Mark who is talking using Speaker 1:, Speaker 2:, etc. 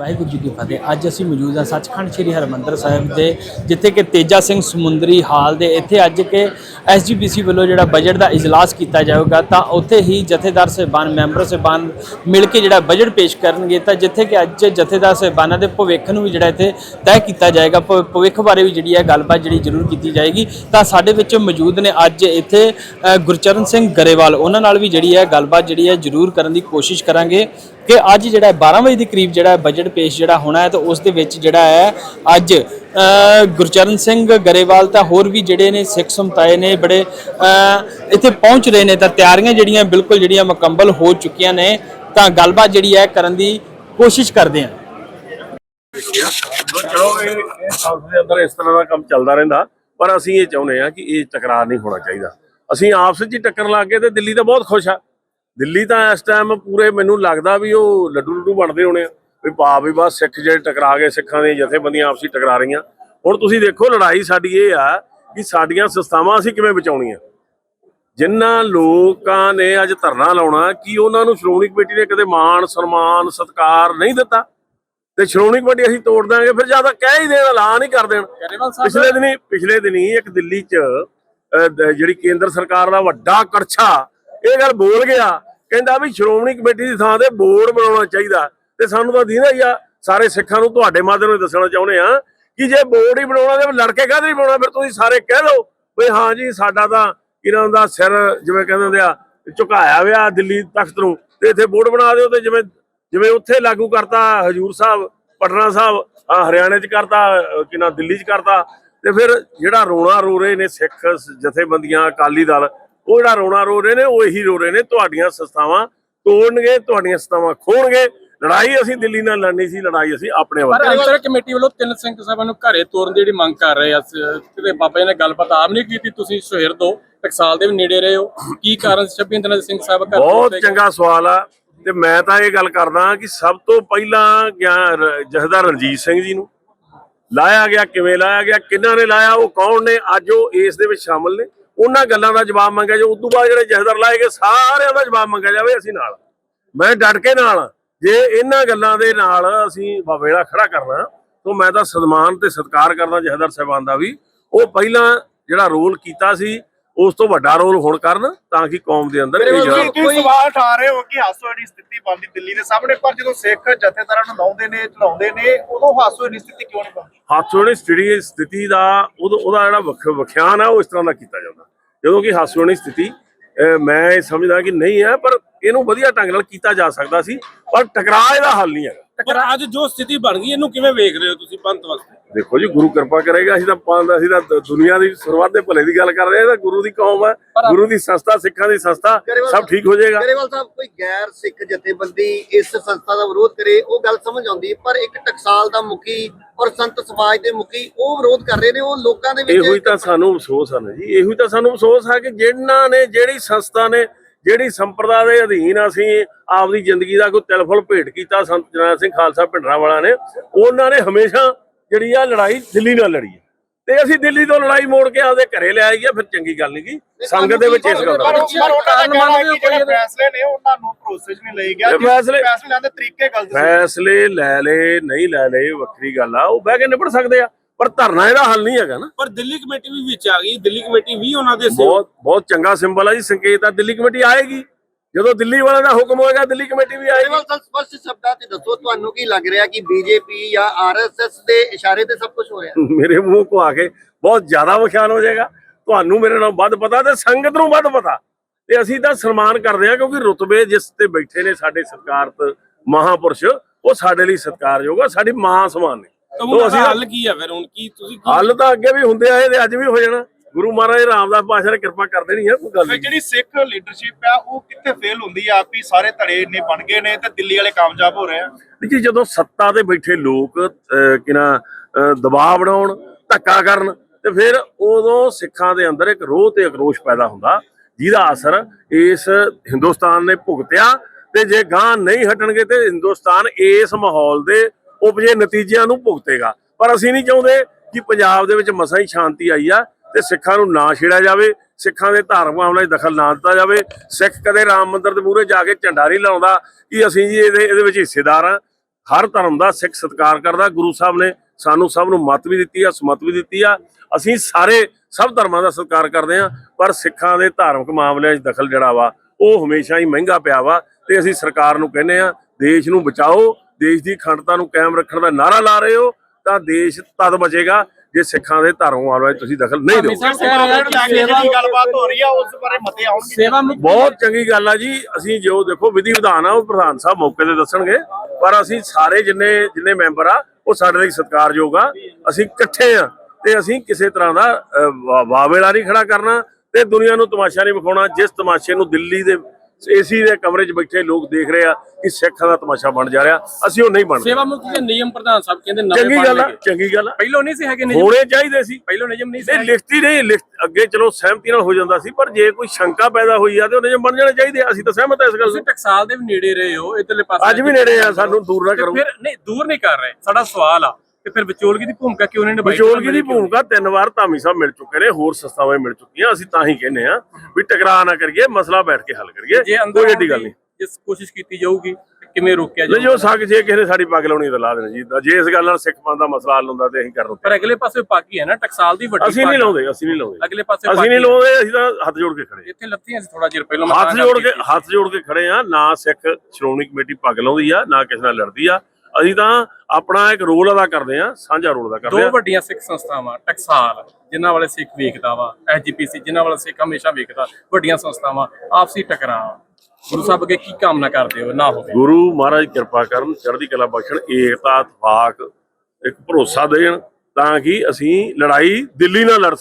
Speaker 1: ਵਾਹਿਗੁਰੂ ਜੀ ਕੀ ਫਤਿਹ। ਅੱਜ ਅਸੀਂ ਮੌਜੂਦ ਹਾਂ ਸੱਚਖੰਡ ਸ੍ਰੀ ਹਰਿਮੰਦਰ ਸਾਹਿਬ ਦੇ, ਜਿੱਥੇ ਕਿ ਤੇਜਾ ਸਿੰਘ ਸਮੁੰਦਰੀ ਹਾਲ ਦੇ, ਇੱਥੇ ਅੱਜ ਕੇ ਐਸਜੀਪੀਸੀ ਵੱਲੋਂ ਜਿਹੜਾ ਬਜਟ ਦਾ ਇਜਲਾਸ ਕੀਤਾ ਜਾਊਗਾ, ਤਾਂ ਉੱਥੇ ਹੀ ਜਥੇਦਾਰ ਸਾਹਿਬਾਨ, ਮੈਂਬਰ ਸਾਹਿਬਾਨ ਮਿਲ ਕੇ ਜਿਹੜਾ ਬਜਟ ਪੇਸ਼ ਕਰਨਗੇ, ਤਾਂ ਜਿੱਥੇ ਕਿ ਅੱਜ ਜਥੇਦਾਰ ਸਾਹਿਬਾਨਾਂ ਦੇ ਭਵਿੱਖ ਨੂੰ ਵੀ ਜਿਹੜਾ ਇੱਥੇ ਤੈਅ ਕੀਤਾ ਜਾਏਗਾ ਭ- ਭਵਿੱਖ ਬਾਰੇ ਵੀ ਜਿਹੜੀ ਹੈ ਗੱਲਬਾਤ ਜਿਹੜੀ ਜ਼ਰੂਰ ਕੀਤੀ ਜਾਏਗੀ। ਤਾਂ ਸਾਡੇ ਵਿੱਚ ਮੌਜੂਦ ਨੇ ਅੱਜ ਇੱਥੇ ਗੁਰਚਰਨ ਸਿੰਘ ਗਰੇਵਾਲ, ਉਹਨਾਂ ਨਾਲ ਵੀ ਜਿਹੜੀ ਹੈ ਗੱਲਬਾਤ ਜਿਹੜੀ ਹੈ ਜ਼ਰੂਰ ਕਰਨ ਦੀ ਕੋਸ਼ਿਸ਼ ਕਰਾਂਗੇ ਕਿ ਅੱਜ ਜਿਹੜਾ ਹੈ 12 ਵਜੇ ਦੇ ਕਰੀਬ ਜਿਹੜਾ ਬਜਟ ਪੇਸ਼ ਜਿਹੜਾ ਹੋਣਾ ਹੈ ਤਾਂ ਉਸ ਦੇ ਵਿੱਚ ਜਿਹੜਾ ਹੈ ਅੱਜ ਅ, ਗੁਰਚਰਨ ਸਿੰਘ ਗਰੇਵਾਲ ਤਾਂ ਹੋਰ ਵੀ ਜਿਹੜੇ ਨੇ ਸਿੱਖ ਸਮਤਾਏ ਨੇ ਬੜੇ ਇੱਥੇ ਪਹੁੰਚ ਰਹੇ ਨੇ ਤਾਂ ਤਿਆਰੀਆਂ ਜਿਹੜੀਆਂ ਬਿਲਕੁਲ ਜਿਹੜੀਆਂ ਮੁਕੰਮਲ ਹੋ ਚੁੱਕੀਆਂ ਨੇ ਤਾਂ ਗੱਲਬਾਤ ਜਿਹੜੀ ਹੈ ਕਰਨ ਦੀ ਕੋਸ਼ਿਸ਼ ਕਰਦੇ ਹਾਂ।
Speaker 2: ਚਲੋ ਇਹ ਹਾਊਸ ਦੇ ਅੰਦਰ ਇਸ ਤਰ੍ਹਾਂ ਦਾ ਕੰਮ ਚੱਲਦਾ ਰਹਿੰਦਾ ਪਰ ਅਸੀਂ ਇਹ ਚਾਹੁੰਦੇ ਆ ਕਿ ਇਹ ਟਕਰਾਰ ਨਹੀਂ ਹੋਣਾ ਚਾਹੀਦਾ। ਅਸੀਂ ਆਪਸ ਵਿੱਚ ਟੱਕਰ ਲਾ ਕੇ ਤੇ ਦਿੱਲੀ ਤਾਂ ਬਹੁਤ ਖੁਸ਼ ਆ। ਦਿੱਲੀ ਤਾਂ ਇਸ ਟਾਈਮ ਪੂਰੇ ਮੈਨੂੰ ਲੱਗਦਾ ਵੀ ਉਹ ਲੱਡੂ ਲੱਡੂ ਬਣਦੇ ਹੋਣੇ ਆ। ਵੀ ਪਾ ਵੀ ਬਸ ਸਿੱਖ ਜਿਹੜੇ ਟਕਰਾ ਗਏ ਸਿੱਖਾਂ ਦੀਆਂ ਜਥੇਬੰਦੀਆਂ ਆਪਸੀ ਟਕਰਾ ਰਹੀਆਂ। ਹੁਣ ਤੁਸੀਂ ਦੇਖੋ ਲੜਾਈ ਸਾਡੀ ਇਹ ਆ ਕਿ ਸਾਡੀਆਂ ਸੰਸਥਾਵਾਂ ਅਸੀਂ ਕਿਵੇਂ ਬਚਾਉਣੀਆਂ? ਜਿਨ੍ਹਾਂ ਲੋਕਾਂ ਨੇ ਅੱਜ ਧਰਨਾ ਲਾਉਣਾ ਕੀ ਉਹਨਾਂ ਨੂੰ ਸ਼੍ਰੋਮਣੀ ਕਮੇਟੀ ਨੇ ਕਦੇ ਮਾਣ ਸਨਮਾਨ ਸਤਕਾਰ ਨਹੀਂ ਦਿੱਤਾ? ਤੇ ਸ਼੍ਰੋਮਣੀ ਕਮੇਟੀ ਅਸੀਂ ਤੋੜ ਦਾਂਗੇ ਫਿਰ ਜ਼ਿਆਦਾ ਕਹਿ ਹੀ ਦੇਣ ਐਲਾਨ ਹੀ ਕਰ ਦੇਣ। ਪਿਛਲੇ ਦਿਨੀ ਪਿਛਲੇ ਦਿਨੀ ਇੱਕ ਦਿੱਲੀ 'ਚ ਜਿਹੜੀ ਕੇਂਦਰ ਸਰਕਾਰ ਦਾ ਵੱਡਾ ਕੜਛਾ ਇਹ ਗੱਲ ਬੋਲ ਗਿਆ। ਕਹਿੰਦਾ ਵੀ ਸ਼੍ਰੋਮਣੀ ਕਮੇਟੀ ਦੀ ਥਾਂ ਤੇ ਬੋਰਡ ਬਣਾਉਣਾ ਚਾਹੀਦਾ। ਤੇ ਸਾਨੂੰ ਤਾਂ ਦੀਨਾ ਹੀ ਆ, ਸਾਰੇ ਸਿੱਖਾਂ ਨੂੰ ਤੁਹਾਡੇ ਮਾਧਿਅਮ ਨਾਲ ਦੱਸਣਾ ਚਾਹੁੰਦੇ ਆ ਕਿ ਜੇ ਬੋਰਡ ਹੀ ਬਣਾਉਣਾ ਤੇ ਲੜਕੇ ਕਾਹਦੇ ਨਹੀਂ ਬਣਾਉਣਾ? ਫਿਰ ਤੁਸੀਂ ਸਾਰੇ ਕਹਿ ਲਓ ਵੀ ਹਾਂ ਜੀ, ਸਾਡਾ ਤਾਂ ਇਹਨਾਂ ਦਾ ਸਿਰ ਜਿਵੇਂ ਕਹਿੰਦੇ ਹੁੰਦੇ ਆ, ਝੁਕਾਇਆ ਹੋਇਆ ਦਿੱਲੀ ਤਖਤ ਨੂੰ ਤੇ ਇੱਥੇ ਬੋਰਡ ਬਣਾ ਦਿਓ ਤੇ ਜਿਵੇਂ ਜਿਵੇਂ ਉੱਥੇ ਲਾਗੂ ਕਰਤਾ ਹਜੂਰ ਸਾਹਿਬ, ਪਟਨਾ ਸਾਹਿਬ ਆਹ ਹਰਿਆਣੇ 'ਚ ਕਰਤਾ, ਅਹ ਕੀ ਦਿੱਲੀ 'ਚ ਕਰਤਾ ਤੇ ਫਿਰ ਜਿਹੜਾ ਰੋਣਾ ਰੋ ਰਹੇ ਨੇ ਸਿੱਖ ਜਥੇਬੰਦੀਆਂ, ਅਕਾਲੀ ਦਲ, ਉਹ ਜਿਹੜਾ ਰੋਣਾ ਰੋ ਰਹੇ ਨੇ, ਉਹ ਇਹੀ ਰੋ ਰਹੇ ਨੇ, ਤੁਹਾਡੀਆਂ ਸੰਸਥਾਵਾਂ ਤੋੜਨਗੇ, ਤੁਹਾਡੀਆਂ ਸੰਸਥਾਵਾਂ ਖੋਣਗੇ ਲੜਾਈ ਅਸੀਂ ਦਿੱਲੀ ਨਾਲ ਲੜਨੀ ਸੀ ਲੜਾਈ ਅਸੀਂ ਆਪਣੇ ਵੱਲ।
Speaker 3: ਪਰ ਅੰਤਰ ਕਮੇਟੀ ਵੱਲੋਂ ਤਿੰਨ ਸਿੰਘ ਸਾਹਿਬਾਂ ਨੂੰ ਘਰੇ ਤੋਰਨ ਦੀ ਜਿਹੜੀ ਮੰਗ ਕਰ ਰਹੇ ਆ ਕਿਤੇ ਬਾਬਾ ਜੀ ਨੇ ਗੱਲਬਾਤ ਆਮ ਨਹੀਂ ਕੀਤੀ ਤੁਸੀਂ ਸੁਹਿਰਦ ਦੋ ਟਕਸਾਲ ਦੇ ਵੀ ਨੇੜੇ ਰਹੇ ਹੋ। ਕੀ ਕਾਰਨ ਸੀ? 26 ਦਿਨਾਂ ਦੇ ਸਿੰਘ ਸਾਹਿਬ ਘਰ
Speaker 2: ਬਹੁਤ? ਚੰਗਾ ਸਵਾਲ ਆ ਤੇ ਮੈਂ ਤਾਂ ਇਹ ਗੱਲ ਕਰਦਾ ਕਿ ਸਭ ਤੋਂ ਪਹਿਲਾਂ ਗਿਆ ਜਥੇਦਾਰ ਰਣਜੀਤ ਸਿੰਘ ਜੀ ਨੂੰ। ਲਾਇਆ ਗਿਆ ਕਿਵੇਂ ਲਾਇਆ ਗਿਆ ਕਿਹਨਾਂ ਨੇ ਲਾਇਆ ਉਹ ਕੌਣ ਨੇ ਅੱਜ ਉਹ ਇਸ ਦੇ ਵਿੱਚ ਸ਼ਾਮਲ ਨੇ। ਉਹਨਾਂ ਗੱਲਾਂ ਦਾ ਜਵਾਬ ਮੰਗਿਆ ਜੋ ਉਦੋਂ ਬਾਅਦ ਜਿਹੜੇ ਜਥੇਦਾਰ ਲਾਏ ਗਏ ਸਾਰਿਆਂ ਦਾ ਜਵਾਬ ਮੰਗਿਆ ਜਾਵੇ ਅਸੀਂ ਨਾਲ। ਮੈਂ ਡਟ ਕੇ ਨਾਲ। ਜੇ ਇਹਨਾਂ ਗੱਲਾਂ ਦੇ ਨਾਲ ਅਸੀਂ ਬਵੇੜਾ ਖੜਾ ਕਰਨਾ ਤਾਂ ਮੈਂ ਤਾਂ ਸਨਮਾਨ ਤੇ ਸਤਿਕਾਰ ਕਰਦਾ ਜਥੇਦਾਰ ਸਾਹਿਬਾਨ ਦਾ ਵੀ। ਉਹ ਪਹਿਲਾਂ ਜਿਹੜਾ ਰੋਲ ਕੀਤਾ ਸੀ ਉਸ ਤੋਂ ਵੱਡਾ ਰੋਲ ਹੁਣ ਕਰਨ ਤਾਂ ਕਿ ਕੌਮ ਦੇ ਅੰਦਰ ਇਹ ਜਿਹੜਾ
Speaker 4: ਤੁਸੀਂ ਸਵਾਲ ਉਠਾ ਰਹੇ ਹੋ ਕਿ ਹਾਸੋ ਦੀ ਸਥਿਤੀ ਬਣਦੀ ਦਿੱਲੀ ਦੇ ਸਾਹਮਣੇ ਪਰ ਜਦੋਂ ਸਿੱਖ ਜਥੇਦਾਰਾਂ ਨੂੰ ਲਾਉਂਦੇ ਨੇ ਚਲਾਉਂਦੇ ਨੇ ਉਦੋਂ ਹਾਸੋ ਦੀ ਸਥਿਤੀ ਕਿਉਂ ਨਹੀਂ ਬਣਦੀ?
Speaker 2: ਹਾਸੋ ਦੀ ਸਥਿਤੀ ਸਥਿਤੀ ਦਾ ਉਹਦਾ ਉਹਦਾ ਜਿਹੜਾ ਵਖ- ਵਿਖਿਆਨ ਹੈ ਉਹ ਇਸ ਤਰ੍ਹਾਂ ਦਾ ਕੀਤਾ ਜਾਂਦਾ। ਜਦੋਂ ਕਿ ਹਾਸੋ ਦੀ ਸਥਿਤੀ ਮੈਂ ਇਹ ਸਮਝਦਾ ਕਿ ਨਹੀਂ ਹੈ, ਪਰ ਇਹਨੂੰ ਵਧੀਆ ਢੰਗ ਨਾਲ ਕੀਤਾ ਜਾ ਸਕਦਾ ਸੀ, ਪਰ ਟਕਰਾਅ ਇਹਦਾ ਹੱਲ ਨਹੀਂ ਹੈਗਾ।
Speaker 3: ਪਰ ਅੱਜ ਜੋ ਸਥਿਤੀ ਬਣ ਗਈ ਇਹਨੂੰ ਕਿਵੇਂ ਵੇਖ ਰਹੇ ਹੋ ਤੁਸੀਂ ਪੰਥ ਵਾਸਤੇ?
Speaker 2: ਦੇਖੋ ਜੀ ਗੁਰੂ ਕਿਰਪਾ ਕਰੇਗਾ ਅਸੀਂ ਤਾਂ ਪੰਜ ਅਸੀਂ ਤਾਂ ਦੁਨੀਆ ਦੀ ਸ਼ੁਰੂਆਤ ਦੇ ਭਲੇ ਦੀ ਗੱਲ ਕਰ ਰਹੇ ਹਾਂ ਇਹ ਤਾਂ ਗੁਰੂ ਦੀ ਕੌਮ ਹੈ ਗੁਰੂ ਦੀ ਸੰਸਥਾ ਸਿੱਖਾਂ ਦੀ ਸੰਸਥਾ ਸਭ ਠੀਕ ਹੋ ਜਾਏਗਾ।
Speaker 5: ਗਰੇਵਾਲ ਸਾਹਿਬ ਕੋਈ ਗੈਰ ਸਿੱਖ ਜਥੇਬੰਦੀ ਇਸ ਸੰਸਥਾ ਦਾ ਵਿਰੋਧ ਕਰੇ ਉਹ ਗੱਲ ਸਮਝ ਆਉਂਦੀ ਪਰ ਇੱਕ ਟਕਸਾਲ ਦਾ ਮੁਖੀ ਔਰ ਸੰਤ ਸਮਾਜ ਦੇ ਮੁਖੀ ਉਹ ਵਿਰੋਧ ਕਰ ਰਹੇ ਨੇ ਉਹ ਲੋਕਾਂ ਦੇ
Speaker 2: ਇਹੋ ਹੀ
Speaker 5: ਵਿੱਚ
Speaker 2: ਤਾਂ ਸਾਨੂੰ ਅਫਸੋਸ ਹਨ ਜੀ ਇਹੋ ਹੀ ਤਾਂ ਸਾਨੂੰ ਅਫਸੋਸ ਹੈ ਕਿ ਜਿਨ੍ਹਾਂ ਨੇ ਜਿਹੜੀ ਸੰਸਥਾ ਨੇ ਜਿਹੜੀ ਸੰਪਰਦਾ ਦੇ ਅਧੀਨ ਅਸੀਂ ਆਪਦੀ ਜ਼ਿੰਦਗੀ ਦਾ ਕੋਈ ਤਿਲਫੁਲ ਭੇਟ ਕੀਤਾ ਸੰਤ ਜਰਨੈਲ ਸਿੰਘ ਖਾਲਸਾ ਭਿੰਡਰਾਂ ਵਾਲਾ ਨੇ ਉਹਨਾਂ ਨੇ ਹਮੇਸ਼ਾ ਜਿਹੜੀ ਆ ਲੜਾਈ ਦਿੱਲੀ ਨਾਲ ਲੜੀ ਹੈ। ਤੇ ਅਸੀਂ ਦਿੱਲੀ ਤੋਂ ਲੜਾਈ ਮੋੜ ਕੇ ਆਪਦੇ ਘਰੇ ਲੈ ਆਈਏ ਫਿਰ ਚੰਗੀ ਗੱਲ ਨਹੀਂ ਗੀ। ਸੰਗਤ ਦੇ ਵਿੱਚ ਇਸ ਗੱਲ ਦਾ
Speaker 4: ਕਿ ਫੈਸਲੇ ਨੇ ਉਹਨਾਂ ਨੂੰ ਭਰੋਸੇ 'ਚ ਨਹੀਂ ਲਈ ਗਿਆ।
Speaker 2: ਇਹ
Speaker 4: ਜਿਸ
Speaker 2: ਫੈਸਲੇ-
Speaker 4: ਫੈਸਲੇ ਲੈਣ ਦੇ ਤਰੀਕੇ ਗਲਤ ਸੀ।
Speaker 2: ਫੈਸਲੇ ਲੈ ਲਏ ਨਹੀਂ ਲੈ ਲਏ ਵੱਖਰੀ ਗੱਲ ਆ। ਉਹ ਬਹਿ ਕੇ ਨਿਬੜ ਸਕਦੇ ਆ। ਪਰ ਧਰਨਾ ਇਹਦਾ ਹੱਲ ਨਹੀਂ ਹੈਗਾ ਨਾ।
Speaker 3: ਪਰ ਦਿੱਲੀ ਕਮੇਟੀ ਵੀ ਵਿੱਚ ਆ ਗਈ ਦਿੱਲੀ ਕਮੇਟੀ ਵੀ ਉਹਨਾਂ ਦੇ
Speaker 2: ਬਹੁਤ ਬਹੁਤ ਚੰਗਾ ਸਿੰਬਲ ਆ ਜੀ ਸੰਕੇਤ ਆ ਦਿੱਲੀ ਕਮੇਟੀ ਆਏਗੀ। ਜਦੋਂ ਦਿੱਲੀ ਵਾਲਿਆਂ ਦਾ ਹੁਕਮ ਹੋਏਗਾ ਦਿੱਲੀ ਕਮੇਟੀ ਵੀ ਆਏਗੀ।
Speaker 5: ਸਾਹਿਬ ਸਪਸ਼ਟ ਸ਼ਬਦਾਂ ਤੇ ਦੱਸੋ ਤੁਹਾਨੂੰ ਕੀ ਲੱਗ ਰਿਹਾ ਕਿ ਬੀਜੇਪੀ ਜਾਂ ਆਰਐਸਐਸ ਦੇ ਇਸ਼ਾਰੇ ਤੇ ਸਭ ਕੁਝ ਹੋ ਰਿਹਾ?
Speaker 2: ਮੇਰੇ ਮੂੰਹ ਕੋ ਆ ਕੇ ਬਹੁਤ ਜ਼ਿਆਦਾ ਵਿਖਿਆਨ ਹੋ ਜਾਏਗਾ। ਤੁਹਾਨੂੰ ਮੇਰੇ ਨਾਲ ਵੱਧ ਪਤਾ ਤੇ ਸੰਗਤ ਨੂੰ ਵੱਧ ਪਤਾ। ਤੇ ਅਸੀਂ ਤਾਂ ਸਨਮਾਨ ਕਰਦੇ ਹਾਂ ਕਿਉਂਕਿ ਰੁਤਬੇ ਜਿਸ ਤੇ ਬੈਠੇ ਨੇ ਸਾਡੇ ਸਤਿਕਾਰਤ ਮਹਾਪੁਰਸ਼ ਉਹ ਸਾਡੇ ਲਈ ਸਤਿਕਾਰਯੋਗ ਆ ਸਾਡੀ ਮਾਂ ਸਮਾਨ ਨੇ।
Speaker 3: ਤਾਂ
Speaker 2: ਅਸੀਂ
Speaker 3: ਹੱਲ ਕੀ ਆ ਫਿਰ ਹੁਣ? ਕੀ ਤੁਸੀਂ ਕੀ-
Speaker 2: ਹੱਲ ਤਾਂ ਅੱਗੇ ਵੀ ਹੁੰਦੇ ਆਏ ਤੇ ਅੱਜ ਵੀ ਹੋ ਜਾਣਾ। ਗੁਰੂ ਮਹਾਰਾਜ ਰਾਮਦਾਸ ਪਾਸ਼ਾ ਨੇ ਕਿਰਪਾ ਕਰ ਦੇਣੀ ਹੈ ਕੋਈ ਗੱਲ
Speaker 4: ਫਿਰ
Speaker 2: ਨਹੀਂ।
Speaker 4: ਜਿਹੜੀ ਸਿੱਖ ਲੀਡਰਸ਼ਿਪ ਆ ਉਹ ਕਿੱਥੇ ਫੇਲ ਹੁੰਦੀ ਆ? ਵੀ ਸਾਰੇ ਧੜੇ ਇੰਨੇ ਬਣ ਗਏ ਨੇ ਤੇ ਦਿੱਲੀ ਵਾਲੇ ਕਾਮਯਾਬ ਹੋ ਰਹੇ ਆ।
Speaker 2: ਜੀ ਜਦੋਂ ਸੱਤਾ ਤੇ ਬੈਠੇ ਲੋਕ ਅਹ, ਕਿਨਾ ਦਬਾਅ ਬਣਾਉਣ ਧੱਕਾ ਕਰਨ ਤੇ ਫਿਰ ਉਦੋਂ ਸਿੱਖਾਂ ਦੇ ਅੰਦਰ ਇੱਕ ਰੋਹ ਤੇ ਆਕਰੋਸ਼ ਪੈਦਾ ਹੁੰਦਾ ਜਿਹਦਾ ਅਸਰ ਇਸ ਹਿੰਦੁਸਤਾਨ ਨੇ ਭੁਗਤਿਆ ਤੇ ਜੇ ਗਾਂ ਨਹੀਂ ਹਟਣਗੇ ਤੇ ਹਿੰਦੁਸਤਾਨ ਇਸ ਮਾਹੌਲ ਦੇ ਉਹ ਉਪਜੇ ਨਤੀਜਿਆਂ ਨੂੰ ਭੁਗਤੇਗਾ। ਪਰ ਅਸੀਂ ਨਹੀਂ ਚਾਹੁੰਦੇ ਕਿ ਪੰਜਾਬ ਦੇ ਵਿੱਚ ਮਸਾਂ ਹੀ ਸ਼ਾਂਤੀ ਆਈ ਆ ਤੇ ਸਿੱਖਾਂ ਨੂੰ ਨਾ ਛੇੜਿਆ ਜਾਵੇ, ਸਿੱਖਾਂ ਦੇ ਧਾਰਮਿਕ ਮਾਮਲਿਆਂ 'ਚ ਦਖਲ ਨਾ ਦਿੱਤਾ ਜਾਵੇ। ਸਿੱਖ ਕਦੇ ਰਾਮ ਮੰਦਰ ਦੇ ਮੂਹਰੇ ਜਾ ਕੇ ਝੰਡਾ ਨਹੀਂ ਲਾਉਂਦਾ ਕਿ ਅਸੀਂ ਜੀ ਇਹਦੇ ਇਹਦੇ ਵਿੱਚ ਹਿੱਸੇਦਾਰ ਆ। ਹਰ ਧਰਮ ਦਾ ਸਿੱਖ ਸਤਿਕਾਰ ਕਰਦਾ। ਗੁਰੂ ਸਾਹਿਬ ਨੇ ਸਾਨੂੰ ਸਭ ਨੂੰ ਮਤ ਵੀ ਦਿੱਤੀ ਆ, ਸਮਤ ਵੀ ਦਿੱਤੀ ਆ। ਅਸੀਂ ਸਾਰੇ ਸਭ ਧਰਮਾਂ ਦਾ ਸਤਿਕਾਰ ਕਰਦੇ ਆ ਪਰ ਸਿੱਖਾਂ ਦੇ ਧਾਰਮਿਕ ਮਾਮਲਿਆਂ 'ਚ ਦਖਲ ਜਿਹੜਾ ਵਾ, ਉਹ ਹਮੇਸ਼ਾ ਹੀ ਮਹਿੰਗਾ ਪਿਆ ਵਾ ਤੇ ਅਸੀਂ ਸਰਕਾਰ ਨੂੰ ਕਹਿੰਦੇ ਆ ਦੇਸ਼ ਨੂੰ ਬਚਾਓ ਦੇਸ਼ ਦੀ ਅਖੰਡਤਾ ਨੂੰ ਕਾਇਮ ਰੱਖਣ ਦਾ ਨਾਰਾ ਲਾ ਰਹੇ ਹੋ ਤਾਂ ਦੇਸ਼ ਤਦ ਬਚੇਗਾ ਜੇ ਸਿੱਖਾਂ ਦੇ ਧਰਮ ਮਾਮਲਿਆਂ 'ਚ ਤੁਸੀਂ ਦਖਲ ਨਹੀਂ ਦਿਓ
Speaker 4: ਗੱਲਬਾਤ ਹੋ ਰਹੀ ਆ ਉਸ ਬਾਰੇ ਮਤੇ ਆਉਣਗੇ।
Speaker 2: ਬਹੁਤ ਚੰਗੀ ਗੱਲ ਆ ਜੀ ਅਸੀਂ ਜੋ ਦੇਖੋ ਵਿਧੀ ਵਿਧਾਨ ਆ ਉਹ ਪ੍ਰਧਾਨ ਸਾਹਿਬ ਮੌਕੇ ਤੇ ਦੱਸਣਗੇ ਪਰ ਅਸੀਂ ਸਾਰੇ ਜਿੰਨੇ ਜਿੰਨੇ ਮੈਂਬਰ ਆ ਉਹ ਸਾਡੇ ਲਈ ਸਤਿਕਾਰਯੋਗ ਆ। ਅਸੀਂ ਇਕੱਠੇ ਆ ਤੇ ਅਸੀਂ ਕਿਸੇ ਤਰ੍ਹਾਂ ਦਾ ਵਾਵੇਲਾ ਨਹੀਂ ਖੜਾ ਕਰਨਾ ਤੇ ਦੁਨੀਆ ਨੂੰ ਤਮਾਸ਼ਾ ਨਹੀਂ ਵਿਖਾਉਣਾ ਜਿਸ ਤਮਾਸ਼ੇ ਨੂੰ ਦਿੱਲੀ ਦੇ ਏਸੀ ਦੇ ਕਮਰੇ 'ਚ ਬੈਠੇ ਲੋਕ ਦੇਖ ਰਹੇ ਆ ਕਿ ਸਿੱਖਾਂ ਦਾ ਤਮਾਸ਼ਾ ਬਣ ਜਾ ਰਿਹਾ। ਅਸੀਂ ਉਹ ਨਹੀਂ ਬਣਦੇ।
Speaker 3: ਸੇਵਾ ਮੁਕਤ ਦੇ ਨਿਯਮ ਪ੍ਰਧਾਨ ਸਾਹਿਬ ਕਹਿੰਦੇ ਨਵੇਂ
Speaker 2: ਚੰਗੀ
Speaker 3: ਬਣ
Speaker 2: ਗੱਲ ਆ ਚੰਗੀ ਗੱਲ ਆ।
Speaker 3: ਪਹਿਲੋਂ ਨਹੀਂ ਸੀ ਹੈਗੇ ਨਿਯਮ।
Speaker 2: ਹੋਣੇ ਚਾਹੀਦੇ ਸੀ।
Speaker 3: ਪਹਿਲੋਂ ਨਿਯਮ ਨਹੀਂ ਸੀ
Speaker 2: ਨਹੀਂ। ਲਿਖਤੀ ਨਹੀਂ ਲਿਖਤ ਅੱਗੇ ਚਲੋ ਸਹਿਮਤੀ ਨਾਲ ਹੋ ਜਾਂਦਾ ਸੀ ਪਰ ਜੇ ਕੋਈ ਸ਼ੰਕਾ ਪੈਦਾ ਹੋਈ ਆ ਤੇ ਉਹ ਨਿਯਮ ਬਣ ਜਾਣੇ ਚਾਹੀਦੇ ਅਸੀਂ ਤਾਂ ਸਹਿਮਤ ਆ ਇਸ ਗੱਲ
Speaker 3: ਤੁਸੀਂ ਟਕਸਾਲ ਦੇ ਵੀ ਨੇੜੇ ਰਹੇ ਹੋ ਇਧਰਲੇ ਪਾਸੇ
Speaker 2: ਅੱਜ ਵੀ ਨੇੜੇ ਆ ਸਾਨੂੰ ਦੂਰ ਨਾ ਕਰੋ।
Speaker 3: ਫਿਰ ਨਹੀਂ ਦੂਰ ਨਹੀਂ ਕਰ ਰਹੇ। ਸਾਡਾ ਸਵਾਲ ਆ ਕਿ ਫਿਰ ਵਿਚੋਲਗੀ ਦੀ ਭੂਮਿਕਾ ਕਿਉਂ ਨਹੀਂ ਨਿਭਾਈ?
Speaker 2: ਵਿਚੋਲਗੀ ਦੀ ਭੂਮਿਕਾ ਤਿੰਨ ਵਾਰ ਧਾਮੀ ਸਾਹਿਬ ਮਿਲ ਚੁੱਕੇ ਨੇ ਹੋਰ ਸੰਸਥਾਵਾਂ ਮਿਲ ਚੁੱਕੀਆਂ ਅਸੀਂ ਤਾਂ ਹੀ ਕਹਿੰਦੇ ਆ ਵੀ ਟਕਰਾਅ ਨਾ ਕਰੀਏ ਮਸਲਾ ਬੈਠ ਕੇ ਹੱਲ ਕਰੀਏ ਕੋਈ ਏਡੀ ਗੱਲ ਨਹੀਂ।
Speaker 3: ਇਸ ਕੋਸ਼ਿਸ਼ ਕੀਤੀ ਜਾਊਗੀ ਤੇ ਕਿਵੇਂ ਰੋਕਿਆ ਜਾਊਗਾ
Speaker 2: ਜੋ ਸਕ ਜੇ ਕਿਸੇ ਨੇ ਸਾਡੀ ਪੱਗ ਲਾਉਣੀ ਤਾਂ ਲਾ ਦੇਣੀ ਜੀ। ਜੇ ਇਸ ਗੱਲ ਨਾਲ ਸਿੱਖ ਪੰਥ ਦਾ ਮਸਲਾ ਹੱਲ ਹੁੰਦਾ ਤੇ ਅਸੀਂ ਕਰ
Speaker 3: ਪਰ ਅਗਲੇ ਪਾਸੇ ਪਾਕੀ ਹੈ ਨਾ ਟਕਸਾਲ ਦੀ ਵੱਡੀ
Speaker 2: ਅਸੀਂ ਨਹੀਂ
Speaker 3: ਪੱਗ।
Speaker 2: ਲਾਉਂਦੇ ਅਸੀਂ ਨਹੀਂ ਲਾਉਂਦੇ।
Speaker 3: ਅਗਲੇ ਪਾਸੇ
Speaker 2: ਅਸੀਂ ਨਹੀਂ। ਲਾਉਂਦੇ ਅਸੀਂ ਤਾਂ ਹੱਥ ਜੋੜ ਕੇ ਖੜੇ
Speaker 3: ਇੱਥੇ ਲੱਥੀਆਂ ਸੀ ਥੋੜਾ ਜਿਰ ਪਹਿਲਾਂ
Speaker 2: ਹੱਥ
Speaker 3: ਤਾਂ
Speaker 2: ਜੋੜ ਕੇ। ਹੱਥ ਜੋੜ ਕੇ ਖੜੇ ਆ ਨਾ ਸਿੱਖ ਸ਼੍ਰੋਮਣੀ ਕਮੇਟੀ ਪੱਗ ਲਾਉਂਦੀ ਆ ਨਾ ਕਿਸੇ ਨਾਲ ਲੜਦੀ ਆ। ਅਸੀਂ ਤਾਂ ਆਪਣਾ ਇੱਕ ਰੋਲ ਅਦਾ ਕਰਦੇ ਆ ਸਾਂਝਾ ਰੋਲ ਅਦਾ ਕਰਦੇ
Speaker 3: ਦੋ
Speaker 2: ਆ
Speaker 3: ਵੱਡੀਆਂ ਸਿੱਖ ਸੰਸਥਾਵਾਂ ਟਕਸਾਲ ਜਿਨ੍ਹਾਂ ਵਾਲੇ ਸਿੱਖ ਵੇਖਦਾ ਵਾ ਐਸਜੀਪੀਸੀ ਜਿਨ੍ਹਾਂ ਵਾਲਾ ਸਿੱਖ ਹਮੇਸ਼ਾ ਵੇਖਦਾ ਵੱਡੀਆਂ ਸੰਸਥਾਵਾਂ ਆਪਸੀ ਟਕਰਾਅ। ਗੁਰੂ ਸਾਹਿਬ ਅੱਗੇ ਕੀ ਕਾਮਨਾ ਕਰਦੇ ਹੋ ਨਾ ਹੋਵੇ?
Speaker 2: ਗੁਰੂ ਮਹਾਰਾਜ ਕਿਰਪਾ ਕਰਨ ਚੜ੍ਹਦੀ ਕਲਾ ਬਖਸ਼ਣ ਏਕਤਾ ਇਤਫਾਕ ਇੱਕ ਭਰੋਸਾ ਦੇਣ ਤਾਂ ਕਿ ਅਸੀਂ ਲੜਾਈ ਦਿੱਲੀ ਨਾਲ ਲੜ